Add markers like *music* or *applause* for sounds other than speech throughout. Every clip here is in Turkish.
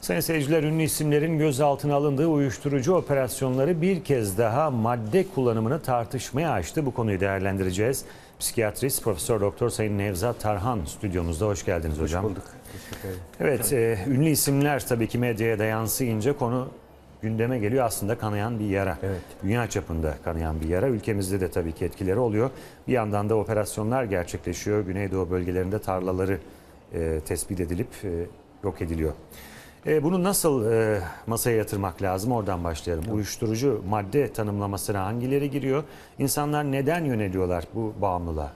Sayın seyirciler ünlü isimlerin gözaltına alındığı uyuşturucu operasyonları bir kez daha madde kullanımını tartışmaya açtı. Bu konuyu değerlendireceğiz. Psikiyatrist Profesör Doktor Sayın Nevzat Tarhan stüdyomuzda hoş geldiniz hocam. bulduk. Teşekkür ederim. Evet, e, ünlü isimler tabii ki medyaya da yansıyınca konu gündeme geliyor. Aslında kanayan bir yara. Evet. Dünya çapında kanayan bir yara. Ülkemizde de tabii ki etkileri oluyor. Bir yandan da operasyonlar gerçekleşiyor. Güneydoğu bölgelerinde tarlaları e, tespit edilip e, yok ediliyor. E, bunu nasıl e, masaya yatırmak lazım? Oradan başlayalım. Uyuşturucu madde tanımlamasına hangileri giriyor? İnsanlar neden yöneliyorlar bu bağımlılığa?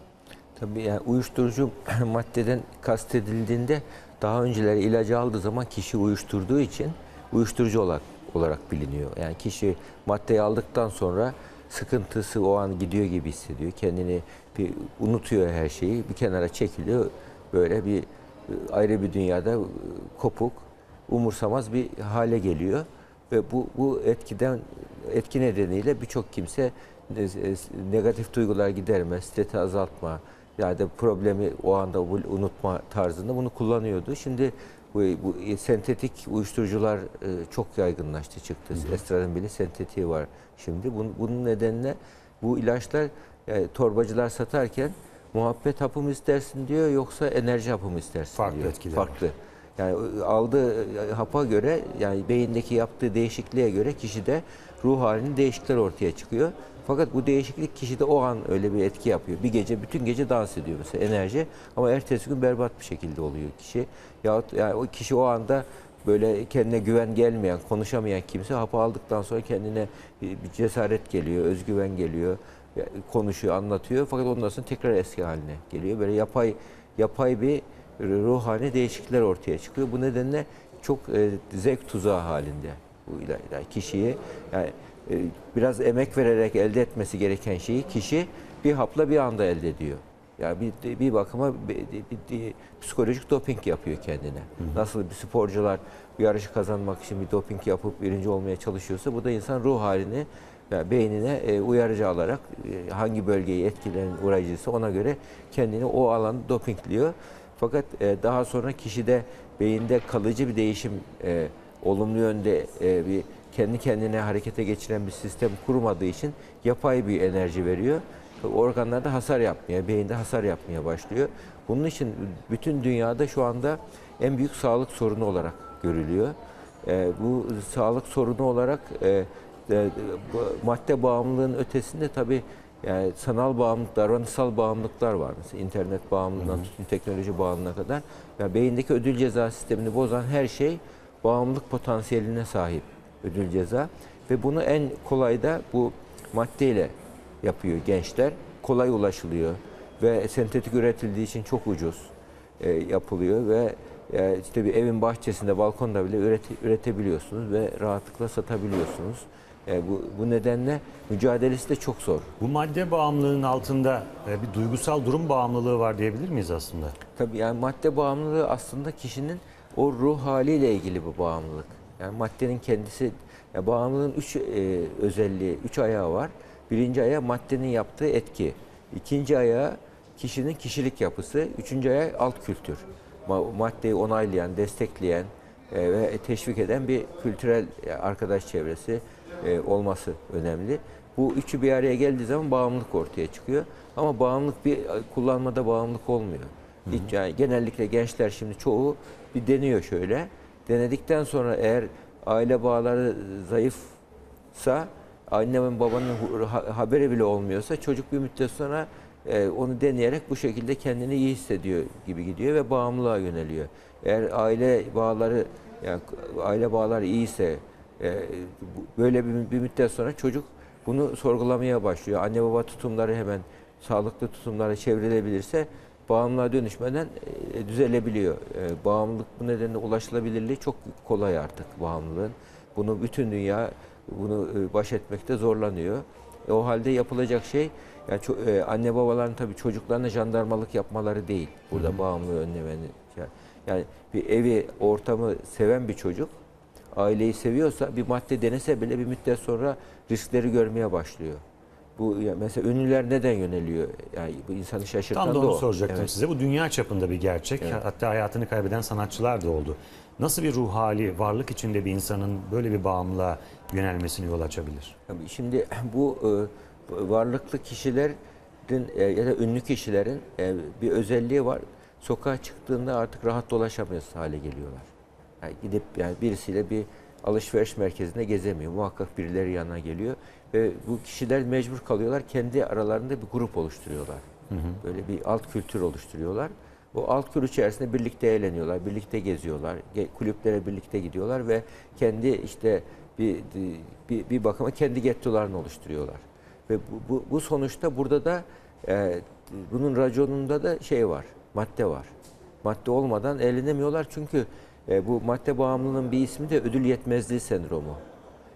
Tabii yani uyuşturucu *clears throat* maddeden kastedildiğinde daha önceleri ilacı aldığı zaman kişi uyuşturduğu için uyuşturucu olarak, olarak biliniyor. Yani kişi maddeyi aldıktan sonra sıkıntısı o an gidiyor gibi hissediyor. Kendini bir unutuyor her şeyi. Bir kenara çekiliyor. Böyle bir e, ayrı bir dünyada kopuk, umursamaz bir hale geliyor. Ve bu, bu etkiden etki nedeniyle birçok kimse e, e, negatif duygular giderme, stresi azaltma, yani de problemi o anda unutma tarzında bunu kullanıyordu. Şimdi bu, bu sentetik uyuşturucular e, çok yaygınlaştı çıktı. Estradın bile sentetiği var şimdi. Bunun, bunun nedenine bu ilaçlar yani torbacılar satarken muhabbet hapı mı istersin diyor yoksa enerji hapı mı istersin Farklı diyor. etkileri var. Yani aldığı e, hapa göre yani beyindeki yaptığı değişikliğe göre kişide ruh halinin değişiklikler ortaya çıkıyor. Fakat bu değişiklik kişide o an öyle bir etki yapıyor. Bir gece bütün gece dans ediyor mesela enerji ama ertesi gün berbat bir şekilde oluyor kişi. Yahut yani o kişi o anda böyle kendine güven gelmeyen, konuşamayan kimse hapı aldıktan sonra kendine bir cesaret geliyor, özgüven geliyor. Konuşuyor, anlatıyor fakat ondan sonra tekrar eski haline geliyor. Böyle yapay yapay bir ruhani değişiklikler ortaya çıkıyor. Bu nedenle çok e, zevk tuzağı halinde bu ilaçlar. Kişiyi yani e, biraz emek vererek elde etmesi gereken şeyi kişi bir hapla bir anda elde ediyor. Yani bir, bir bakıma bir, bir- bir psikolojik doping yapıyor kendine. Nasıl bir sporcular bir yarışı kazanmak için bir doping yapıp birinci olmaya çalışıyorsa bu da insan ruh halini yani beynine e, uyarıcı alarak e, hangi bölgeyi etkilerin uğrayıcıysa ona göre kendini o alan dopingliyor. Fakat e, daha sonra kişide beyinde kalıcı bir değişim e, olumlu yönde e, bir kendi kendine harekete geçiren bir sistem kurmadığı için yapay bir enerji veriyor. Organlarda hasar yapmaya, beyinde hasar yapmaya başlıyor. Bunun için bütün dünyada şu anda en büyük sağlık sorunu olarak görülüyor. E, bu sağlık sorunu olarak e, e, madde bağımlılığın ötesinde tabii yani sanal bağımlılık, davranışsal bağımlılıklar var. Mesela internet bağımlılığından tutun teknoloji bağımlılığına kadar. Yani beyindeki ödül ceza sistemini bozan her şey bağımlılık potansiyeline sahip ödül ceza. Ve bunu en kolay da bu maddeyle yapıyor gençler. Kolay ulaşılıyor ve sentetik üretildiği için çok ucuz e, yapılıyor ve e, işte bir evin bahçesinde, balkonda bile ürete- üretebiliyorsunuz ve rahatlıkla satabiliyorsunuz. E, bu, bu nedenle mücadelesi de çok zor. Bu madde bağımlılığının altında e, bir duygusal durum bağımlılığı var diyebilir miyiz aslında? Tabii yani madde bağımlılığı aslında kişinin o ruh haliyle ilgili bir bağımlılık. Yani maddenin kendisi, ya bağımlılığın üç e, özelliği, üç ayağı var. Birinci ayağı maddenin yaptığı etki. İkinci ayağı kişinin kişilik yapısı. Üçüncü ayağı alt kültür. Ma- Maddeyi onaylayan, destekleyen e, ve teşvik eden bir kültürel e, arkadaş çevresi e, olması önemli. Bu üçü bir araya geldiği zaman bağımlılık ortaya çıkıyor. Ama bağımlılık bir kullanmada bağımlılık olmuyor. Hiç yani genellikle gençler şimdi çoğu bir deniyor şöyle. Denedikten sonra eğer aile bağları zayıfsa annemin babanın haberi bile olmuyorsa çocuk bir müddet sonra e, onu deneyerek bu şekilde kendini iyi hissediyor gibi gidiyor ve bağımlılığa yöneliyor. Eğer aile bağları yani aile bağları iyiyse böyle bir, bir müddet sonra çocuk bunu sorgulamaya başlıyor. Anne baba tutumları hemen sağlıklı tutumlara çevrilebilirse bağımlılığa dönüşmeden e, düzelebiliyor. E, bağımlılık bu nedenle ulaşılabilirliği çok kolay artık bağımlılığın. Bunu bütün dünya bunu e, baş etmekte zorlanıyor. E, o halde yapılacak şey yani e, anne babaların tabii çocuklarına jandarmalık yapmaları değil. Burada bağımlılığı önlemeni. Yani bir evi, ortamı seven bir çocuk aileyi seviyorsa bir madde denese bile bir müddet sonra riskleri görmeye başlıyor. Bu ya mesela ünlüler neden yöneliyor? Yani bu insanı şaşırtan Tam da da onu o. soracaktım Evet. size. Bu dünya çapında bir gerçek. Hatta hayatını kaybeden sanatçılar da oldu. Nasıl bir ruh hali, varlık içinde bir insanın böyle bir bağımlılığa yönelmesini yol açabilir? Şimdi *clears throat* bu e, varlıklı kişilerin e, ya da ünlü kişilerin e, bir özelliği var. Sokağa çıktığında artık rahat dolaşamaz hale geliyorlar. Yani gidip yani birisiyle bir alışveriş merkezinde gezemiyor. Muhakkak birileri yanına geliyor ve bu kişiler mecbur kalıyorlar. Kendi aralarında bir grup oluşturuyorlar. Böyle bir alt kültür oluşturuyorlar. O alt kültür içerisinde birlikte eğleniyorlar, birlikte geziyorlar, ge- kulüplere birlikte gidiyorlar ve kendi işte bir bir, bir bakıma kendi gettolarını oluşturuyorlar. Ve bu, bu, bu sonuçta burada da e, bunun raconunda da şey var, madde var. Madde olmadan eğlenemiyorlar çünkü e, bu madde bağımlılığının bir ismi de ödül yetmezliği sendromu.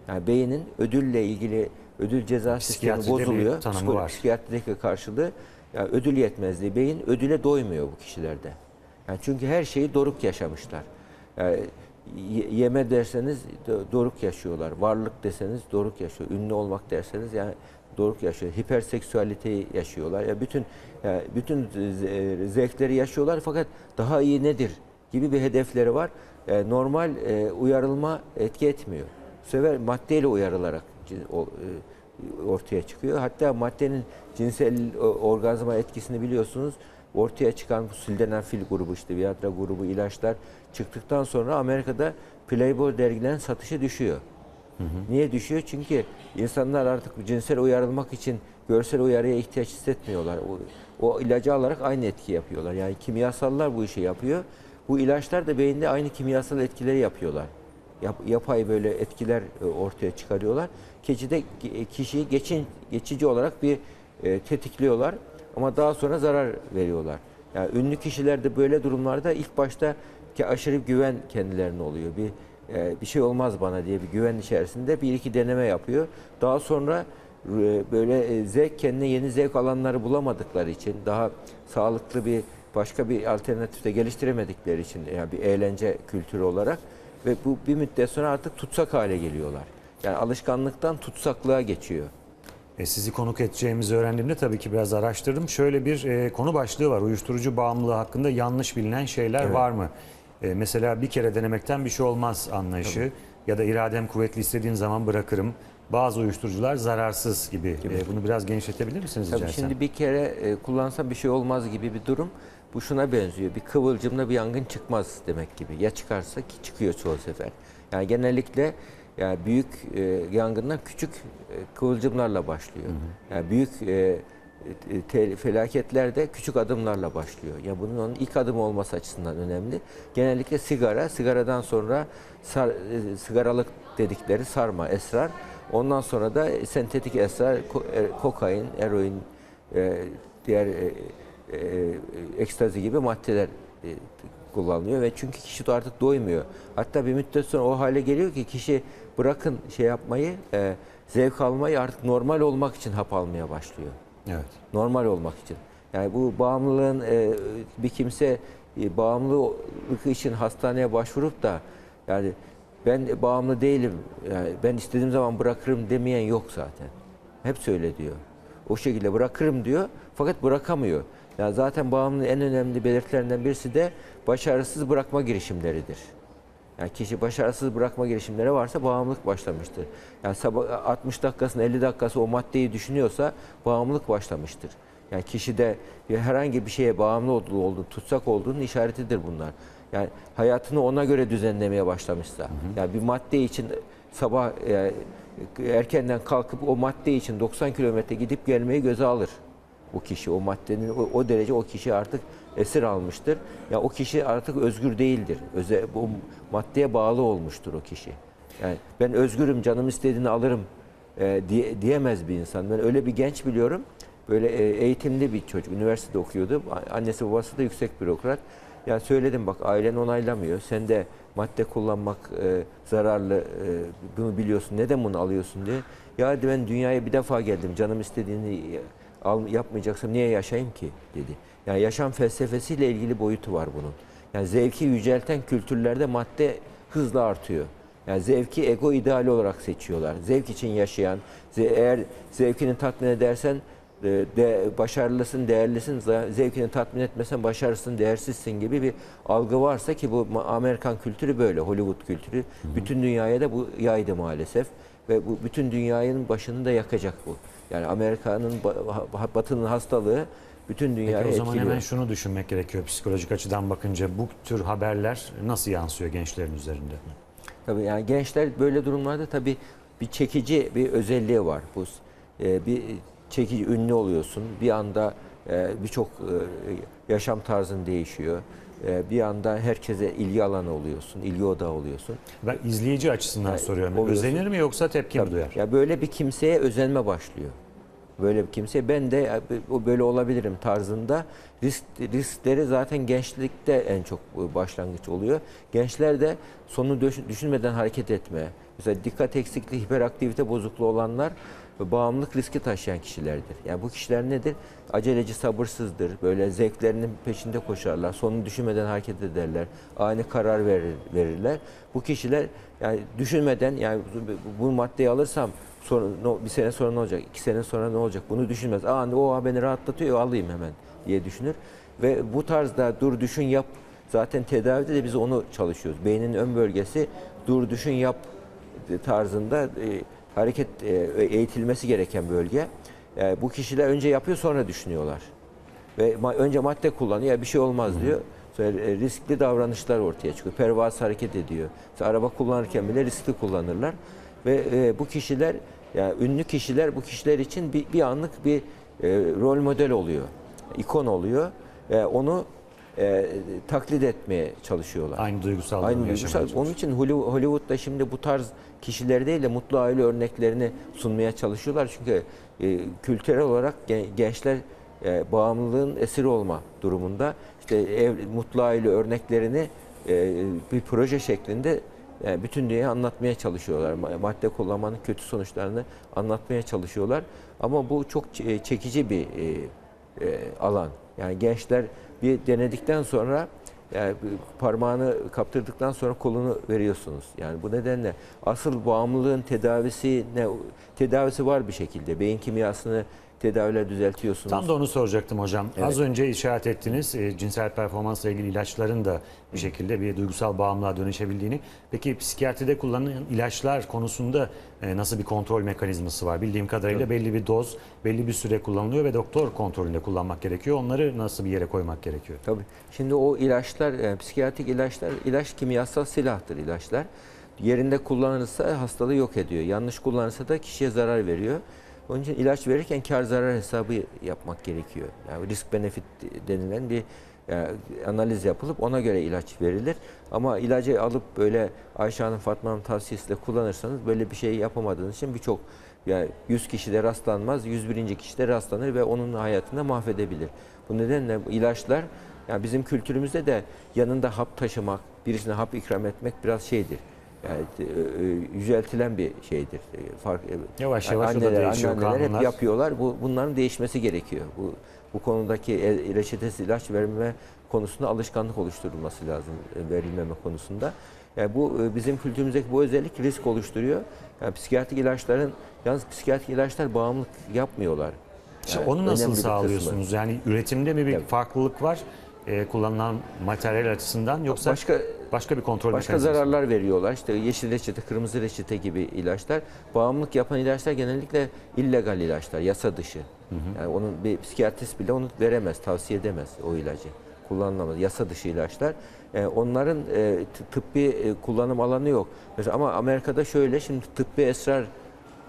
Yani beynin ödülle ilgili ödül ceza sistemi bozuluyor. tanımı Psiko- var. Psikiyatrideki karşılığı yani ödül yetmezliği. Beyin ödüle doymuyor bu kişilerde. Yani çünkü her şeyi doruk yaşamışlar. Yani ye- yeme derseniz do- doruk yaşıyorlar. Varlık deseniz doruk yaşıyor. Ünlü olmak derseniz yani doruk yaşıyor. Hiperseksüaliteyi yaşıyorlar. Ya bütün yani bütün ze- zevkleri yaşıyorlar fakat daha iyi nedir gibi bir hedefleri var. E, normal e, uyarılma etki etmiyor. Bu sefer maddeyle uyarılarak o, e, ortaya çıkıyor. Hatta maddenin cinsel e, orgazma etkisini biliyorsunuz. Ortaya çıkan bu sildenafil grubu işte Viagra grubu ilaçlar çıktıktan sonra Amerika'da Playboy dergilerin satışı düşüyor. Niye düşüyor? Çünkü insanlar artık cinsel uyarılmak için görsel uyarıya ihtiyaç hissetmiyorlar. O, o ilacı alarak aynı etki yapıyorlar. Yani kimyasallar bu işi yapıyor. Bu ilaçlar da beyinde aynı kimyasal etkileri yapıyorlar. Yap- yapay böyle etkiler e, ortaya çıkarıyorlar. Keçide e, kişiyi geçin, geçici olarak bir e, tetikliyorlar ama daha sonra zarar veriyorlar. Yani ünlü kişilerde böyle durumlarda ilk başta ki aşırı güven kendilerine oluyor. Bir e, bir şey olmaz bana diye bir güven içerisinde bir iki deneme yapıyor. Daha sonra e, böyle e, zevk kendine yeni zevk alanları bulamadıkları için daha sağlıklı bir başka bir alternatifte geliştiremedikleri için yani bir eğlence kültürü olarak ve bu bir müddet sonra artık tutsak hale geliyorlar. Yani alışkanlıktan tutsaklığa geçiyor. E, sizi konuk edeceğimizi öğrendiğimde tabii ki biraz araştırdım. Şöyle bir e, konu başlığı var. Uyuşturucu bağımlılığı hakkında yanlış bilinen şeyler var mı? E, mesela bir kere denemekten bir şey olmaz anlayışı ya da iradem kuvvetli istediğim zaman bırakırım. Bazı uyuşturucular zararsız gibi. E, bunu biraz genişletebilir misiniz Tabii şimdi bir kere e, kullansam bir şey olmaz gibi bir durum. Bu şuna benziyor. Bir kıvılcımla bir yangın çıkmaz demek gibi. Ya çıkarsa ki çıkıyor çoğu sefer. Yani genellikle yani büyük e, yangınlar küçük e, kıvılcımlarla başlıyor. Yani büyük e, e, te- felaketler de küçük adımlarla başlıyor. Ya bunun onun ilk adımı olması açısından önemli. Genellikle sigara, sigaradan sonra sar, e, sigaralık dedikleri sarma, esrar. Ondan sonra da sentetik esrar, ko- e, kokain, eroin, e, diğer e, e, ekstazi gibi maddeler e, kullanılıyor ve çünkü kişi de artık doymuyor. Hatta bir müddet sonra o hale geliyor ki kişi bırakın şey yapmayı, e, zevk almayı artık normal olmak için hap almaya başlıyor. Evet. Normal olmak için. Yani bu bağımlılığın e, bir kimse e, bağımlılık için hastaneye başvurup da yani ben bağımlı değilim, yani ben istediğim zaman bırakırım demeyen yok zaten. Hep söyle diyor. O şekilde bırakırım diyor fakat bırakamıyor. Yani zaten bağımlılığın en önemli belirtilerinden birisi de başarısız bırakma girişimleridir. Yani kişi başarısız bırakma girişimleri varsa bağımlılık başlamıştır. Yani sabah 60 dakikasını 50 dakikası o maddeyi düşünüyorsa bağımlılık başlamıştır. Yani kişide herhangi bir şeye bağımlı olduğu, olduğu tutsak olduğunun işaretidir bunlar. Yani hayatını ona göre düzenlemeye başlamışsa. Yani bir madde için sabah e, erkenden kalkıp o madde için 90 kilometre gidip gelmeyi göze alır o kişi o maddenin o, o derece o kişi artık esir almıştır. Ya o kişi artık özgür değildir. Öze, bu maddeye bağlı olmuştur o kişi. Yani ben özgürüm, canım istediğini alırım e, diye, diyemez bir insan. Ben öyle bir genç biliyorum. Böyle e, eğitimli bir çocuk, üniversitede okuyordu. Annesi babası da yüksek bürokrat. Ya söyledim bak ailen onaylamıyor. Sen de madde kullanmak e, zararlı. e, bunu biliyorsun. Neden bunu alıyorsun diye. Ya ben dünyaya bir defa geldim. Canım istediğini al, yapmayacaksam niye yaşayayım ki dedi. Yani yaşam felsefesiyle ilgili boyutu var bunun. Yani zevki yücelten kültürlerde madde hızla artıyor. Yani zevki ego ideali olarak seçiyorlar. Zevk için yaşayan, eğer zevkini tatmin edersen de, başarılısın, değerlisin, zevkini tatmin etmesen başarısın, değersizsin gibi bir algı varsa ki bu Amerikan kültürü böyle, Hollywood kültürü. Bütün dünyaya da bu yaydı maalesef ve bu bütün dünyanın başını da yakacak bu. Yani Amerika'nın Batı'nın hastalığı bütün dünyayı Peki o zaman etkiliyor. hemen şunu düşünmek gerekiyor psikolojik açıdan bakınca bu tür haberler nasıl yansıyor gençlerin üzerinde? Tabii yani gençler böyle durumlarda tabii bir çekici bir özelliği var. Bu e, bir çekici ünlü oluyorsun. Bir anda e, birçok e, yaşam tarzın değişiyor. E, bir anda herkese ilgi alanı oluyorsun, ilgi odağı oluyorsun. Ben izleyici açısından Yani soruyorum. oluyorsun. Özenir mi yoksa tepki mi duyar? Ya böyle bir kimseye özenme başlıyor. Böyle bir kimseye ben de ya, o böyle olabilirim tarzında risk riskleri zaten gençlikte en çok başlangıç oluyor. Gençler de sonu düş- düşünmeden hareket etme. Mesela dikkat eksikliği, hiperaktivite bozukluğu olanlar bağımlılık riski taşıyan kişilerdir. Yani bu kişiler nedir? Aceleci, sabırsızdır. Böyle zevklerinin peşinde koşarlar. Sonunu düşünmeden hareket ederler. Ani karar verir, verirler. Bu kişiler yani düşünmeden yani bu, maddeyi alırsam sonra bir sene sonra ne olacak? iki sene sonra ne olacak? Bunu düşünmez. Aa o beni rahatlatıyor alayım hemen diye düşünür. Ve bu tarzda dur düşün yap zaten tedavide de biz onu çalışıyoruz. Beynin ön bölgesi dur düşün yap tarzında e, hareket e, eğitilmesi gereken bölge. E, bu kişiler önce yapıyor sonra düşünüyorlar. Ve önce madde kullanıyor bir şey olmaz diyor. Sonra e, riskli davranışlar ortaya çıkıyor. Pervasız hareket ediyor. Mesela araba kullanırken bile riskli kullanırlar. Ve bu kişiler yani ünlü kişiler bu kişiler için bir, bir anlık bir e, rol model oluyor. ikon oluyor. E, onu e, taklit etmeye çalışıyorlar. Aynı duygusal Aynı duygusal. Onun için Hollywood- Hollywood'da şimdi bu tarz kişiler değil de mutlu aile örneklerini sunmaya çalışıyorlar. Çünkü e, kültürel olarak gen- gençler e, bağımlılığın esiri olma durumunda. İşte ev, mutlu aile örneklerini e, bir proje şeklinde e, bütün dünyaya anlatmaya çalışıyorlar. Ma- Madde kullanmanın kötü sonuçlarını anlatmaya çalışıyorlar. Ama bu çok çekici bir e, e, alan. Yani gençler bir denedikten sonra yani parmağını kaptırdıktan sonra kolunu veriyorsunuz. Yani bu nedenle asıl bağımlılığın tedavisi ne tedavisi var bir şekilde. Beyin kimyasını tedaviler düzeltiyorsunuz. Tam da onu soracaktım hocam. Evet. Az önce işaret ettiniz e, cinsel performansla ilgili ilaçların da bir şekilde bir duygusal bağımlılığa dönüşebildiğini. Peki psikiyatride kullanılan ilaçlar konusunda e, nasıl bir kontrol mekanizması var? Bildiğim kadarıyla belli bir doz, belli bir süre kullanılıyor ve doktor kontrolünde kullanmak gerekiyor. Onları nasıl bir yere koymak gerekiyor? Tabii. Şimdi o ilaçlar, yani psikiyatrik ilaçlar, ilaç kimyasal silahtır ilaçlar. Yerinde kullanılırsa hastalığı yok ediyor. Yanlış kullanılırsa da kişiye zarar veriyor. Onun için ilaç verirken kar zarar hesabı yapmak gerekiyor. Yani risk benefit denilen bir yani analiz yapılıp ona göre ilaç verilir. Ama ilacı alıp böyle Ayşe Hanım Fatma Hanım tavsiyesiyle kullanırsanız böyle bir şey yapamadığınız için birçok yani 100 kişide rastlanmaz, 101. kişide rastlanır ve onun hayatını mahvedebilir. Bu nedenle ilaçlar yani bizim kültürümüzde de yanında hap taşımak, birisine hap ikram etmek biraz şeydir. Yani e, e, yüceltilen bir şeydir. E, Fark, Yavaş yavaş o da değişiyor anneanneler hep kanunlar. yapıyorlar. Bu bunların değişmesi gerekiyor. Bu bu konudaki el- reçetesiz ilaç verme konusunda alışkanlık oluşturulması lazım verilmeme konusunda. Yani bu bizim kültürümüzdeki bu özellik risk oluşturuyor. Yani psikiyatrik ilaçların yalnız psikiyatrik ilaçlar bağımlılık yapmıyorlar. İşte Yani onu nasıl bir kısmı. sağlıyorsunuz? Yani üretimde mi bir Tabii. farklılık var? E, kullanılan materyal açısından yoksa başka, Başka bir kontrol Başka zararlar veriyorlar. İşte yeşil reçete, kırmızı reçete gibi ilaçlar. Bağımlılık yapan ilaçlar genellikle illegal ilaçlar, yasa dışı. Yani onun bir psikiyatrist bile onu veremez, tavsiye edemez o ilacı. Kullanılamaz. Yasa dışı ilaçlar. E, onların e, tıbbi e, kullanım alanı yok. Mesela ama Amerika'da şöyle şimdi tıbbi esrar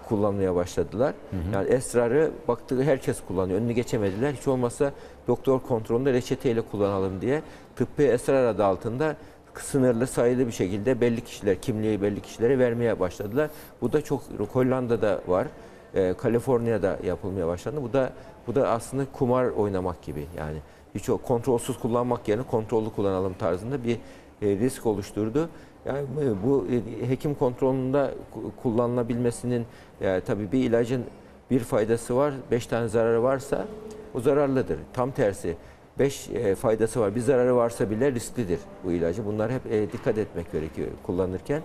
kullanmaya başladılar. Yani esrarı baktığı herkes kullanıyor. Önünü geçemediler. Hiç olmazsa doktor kontrolünde reçeteyle kullanalım diye tıbbi esrar adı altında sınırlı sayılı bir şekilde belli kişiler, kimliği belli kişilere vermeye başladılar. Bu da çok Hollanda'da var. e, Kaliforniya'da yapılmaya başlandı. Bu da bu da aslında kumar oynamak gibi. Yani hiç o kontrolsüz kullanmak yerine kontrollü kullanalım tarzında bir e, risk oluşturdu. Yani bu- e, hekim kontrolünde ku- kullanılabilmesinin yani tabii bir ilacın bir faydası var, beş tane zararı varsa o zararlıdır. Tam tersi beş e, faydası var, bir zararı varsa bile risklidir bu ilacı. Bunlar hep e, dikkat etmek gerekiyor kullanırken.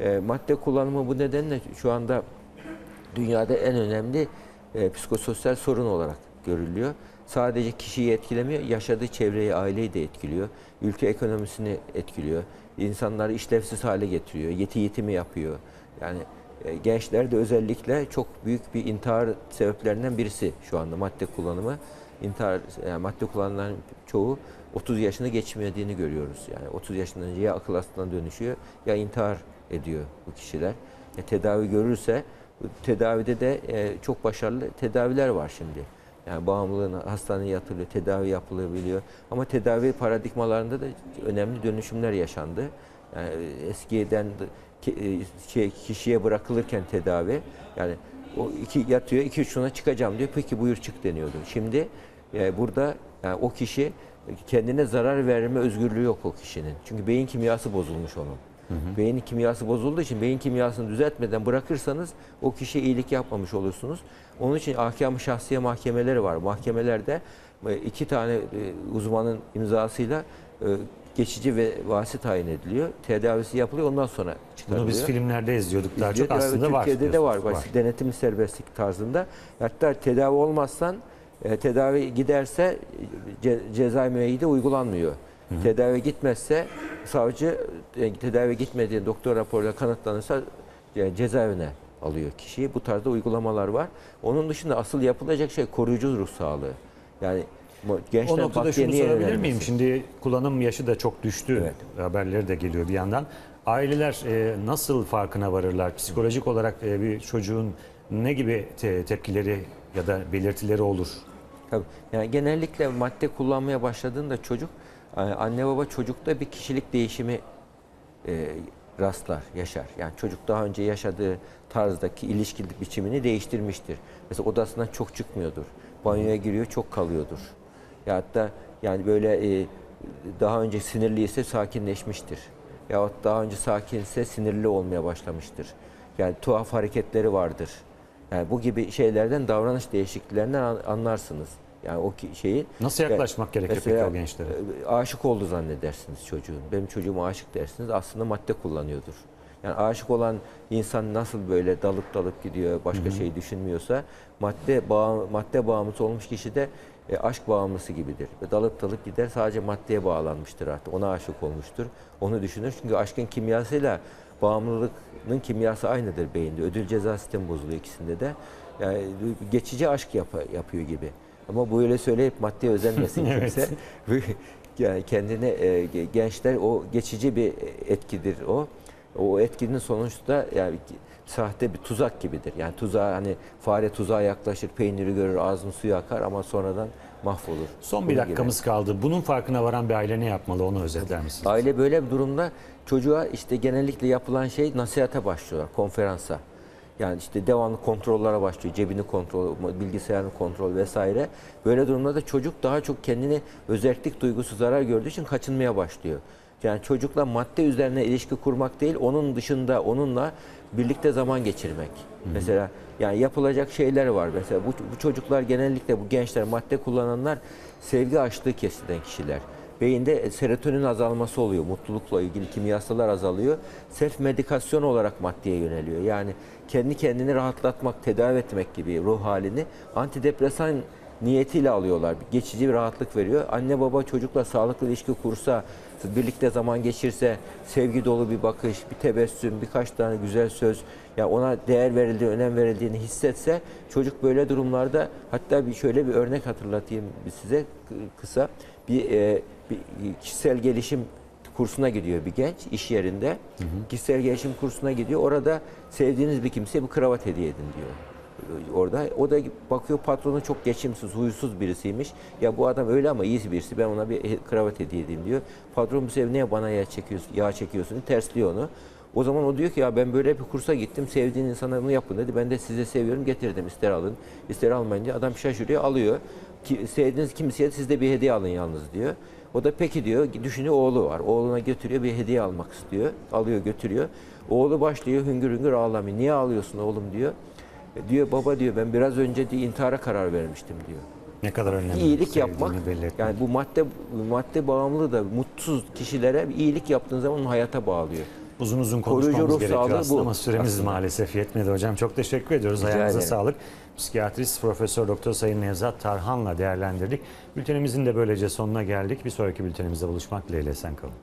e, madde kullanımı bu nedenle şu anda dünyada en önemli e, psikososyal sorun olarak görülüyor. Sadece kişiyi etkilemiyor, yaşadığı çevreyi, aileyi de etkiliyor. Ülke ekonomisini etkiliyor. İnsanları işlevsiz hale getiriyor, yeti yetimi yapıyor. Yani e, gençler de özellikle çok büyük bir intihar sebeplerinden birisi şu anda madde kullanımı. İntihar, yani madde kullananların çoğu 30 yaşını geçmediğini görüyoruz. Yani 30 yaşından önce ya akıl hastalığına dönüşüyor ya intihar ediyor bu kişiler. E, tedavi görürse tedavide de e, çok başarılı tedaviler var şimdi. Yani bağımlılığın hastaneye yatırılıyor, tedavi yapılabiliyor. Ama tedavi paradigmalarında da önemli dönüşümler yaşandı. Yani eskiden de ki- e, şey, kişiye bırakılırken tedavi yani o iki yatıyor, iki sonra çıkacağım diyor. Peki buyur çık deniyordu. Şimdi e, burada yani o kişi kendine zarar verme özgürlüğü yok o kişinin. Çünkü beyin kimyası bozulmuş onun. Beyin kimyası bozulduğu için beyin kimyasını düzeltmeden bırakırsanız o kişiye iyilik yapmamış olursunuz. Onun için ahkam-ı şahsiye mahkemeleri var. Mahkemelerde e, iki tane e, uzmanın imzasıyla e, geçici ve vasi tayin ediliyor. Tedavisi yapılıyor ondan sonra çıkarılıyor. Bunu biz filmlerde izliyorduk daha çok aslında var. Türkiye'de de var. var. Denetimli serbestlik tarzında. Hatta tedavi olmazsan tedavi giderse ce, ceza müeyyide uygulanmıyor. Tedavi gitmezse savcı e, tedavi gitmediği doktor raporuyla kanıtlanırsa e, cezaevine alıyor kişiyi. Bu tarzda uygulamalar var. Onun dışında asıl yapılacak şey koruyucu ruh sağlığı. Yani gençler O noktada şunu sorabilir miyim? Şimdi kullanım yaşı da çok düştü. Evet. Haberleri de geliyor bir yandan. Aileler e, nasıl farkına varırlar? Psikolojik olarak e, bir çocuğun ne gibi te- tepkileri ya da belirtileri olur? Tabii. Yani genellikle madde kullanmaya başladığında çocuk, e, anne baba çocukta bir kişilik değişimi e, rastlar, yaşar. Yani çocuk daha önce yaşadığı tarzdaki ilişkilik biçimini değiştirmiştir. Mesela odasından çok çıkmıyordur. Banyoya giriyor, çok kalıyordur. Ya hatta yani böyle e, daha önce sinirliyse sakinleşmiştir. Yahut daha önce sakinse sinirli olmaya başlamıştır. Yani tuhaf hareketleri vardır. Yani bu gibi şeylerden davranış değişikliklerinden an- anlarsınız. Yani o ki- şeyi Nasıl yaklaşmak gerekir peki o gençlere? e, Aşık oldu zannedersiniz çocuğun. Benim çocuğum aşık dersiniz. Aslında madde kullanıyordur. Yani aşık olan insan nasıl böyle dalıp dalıp gidiyor, başka şey düşünmüyorsa madde bağ, madde bağımlısı olmuş kişi de e, aşk bağımlısı gibidir. Ve dalıp dalıp gider sadece maddeye bağlanmıştır artık. Ona aşık olmuştur. Onu düşünür. Çünkü aşkın kimyasıyla bağımlılıkın kimyası aynıdır beyinde. Ödül ceza sistemi bozuluyor ikisinde de. Yani geçici aşk yap- yapıyor gibi. Ama bu öyle söyleyip maddeye özenmesin *laughs* kimse. yani kendine e, ge- gençler o geçici bir etkidir o. O etkinin sonuçta yani sahte bir tuzak gibidir. Yani tuzağa hani fare tuzağa yaklaşır, peyniri görür, ağzının suyu akar ama sonradan mahvolur. Son bir Bunun gibi. dakikamız kaldı. Bunun farkına varan bir aile ne yapmalı onu özetler misiniz? Aile böyle bir durumda çocuğa işte genellikle yapılan şey nasihate başlıyorlar, konferansa. Yani işte devamlı kontrollere başlıyor. Cebini kontrol, bilgisayarını kontrol vesaire. Böyle durumlarda çocuk daha çok kendini özellik duygusu zarar gördüğü için kaçınmaya başlıyor. Yani çocukla madde üzerine ilişki kurmak değil, onun dışında onunla birlikte zaman geçirmek. Mesela yani yapılacak şeyler var. Mesela bu, bu çocuklar genellikle bu gençler madde kullananlar sevgi açlığı kesilen kişiler. Beyinde serotonin azalması oluyor. Mutlulukla ilgili kimyasallar azalıyor. Self medikasyon olarak maddeye yöneliyor. Yani kendi kendini rahatlatmak, tedavi etmek gibi ruh halini antidepresan niyetiyle alıyorlar. Geçici bir rahatlık veriyor. Anne baba çocukla sağlıklı ilişki kursa, birlikte zaman geçirse, sevgi dolu bir bakış, bir tebessüm, birkaç tane güzel söz, ya ona değer verildiği, önem verildiğini hissetse çocuk böyle durumlarda hatta bir şöyle bir örnek hatırlatayım size kı- kısa. Bir, e, bir kişisel gelişim kursuna gidiyor bir genç iş yerinde. Kişisel gelişim kursuna gidiyor. Orada sevdiğiniz bir kimseye bir kravat hediye edin diyor orada. O da bakıyor patronu çok geçimsiz, huysuz birisiymiş. Ya bu adam öyle ama iyi birisi. Ben ona bir kravat hediye edeyim diyor. Patron bu sefer bana yağ çekiyorsun, yağ çekiyorsun tersliyor onu. O zaman o diyor ki ya ben böyle bir kursa gittim. Sevdiğin insana bunu yapın dedi. Ben de size seviyorum getirdim. İster alın, ister almayın diye. Adam şaşırıyor alıyor. Ki, sevdiğiniz kimseye siz de bir hediye alın yalnız diyor. O da peki diyor. Düşünüyor oğlu var. Oğluna götürüyor bir hediye almak istiyor. Alıyor götürüyor. Oğlu başlıyor hüngür hüngür ağlamıyor. Niye ağlıyorsun oğlum diyor. E, Diyor baba diyor ben biraz önce diye intihara karar vermiştim diyor. Ne kadar önemli. İyilik sevdiğini yapmak yani bu madde madde bağımlılığı da mutsuz kişilere iyilik yaptığın zaman onu hayata bağlıyor. Uzun uzun konuşmamız gerekiyor aslında bu ama süremiz aslında. maalesef yetmedi hocam. Çok teşekkür ediyoruz. Rica Ayağınıza ederim. sağlık. Psikiyatrist Profesör Doktor Sayın Nevzat Tarhan'la değerlendirdik. Bültenimizin de böylece sonuna geldik. Bir sonraki bültenimizde buluşmak dileğiyle sen kalın.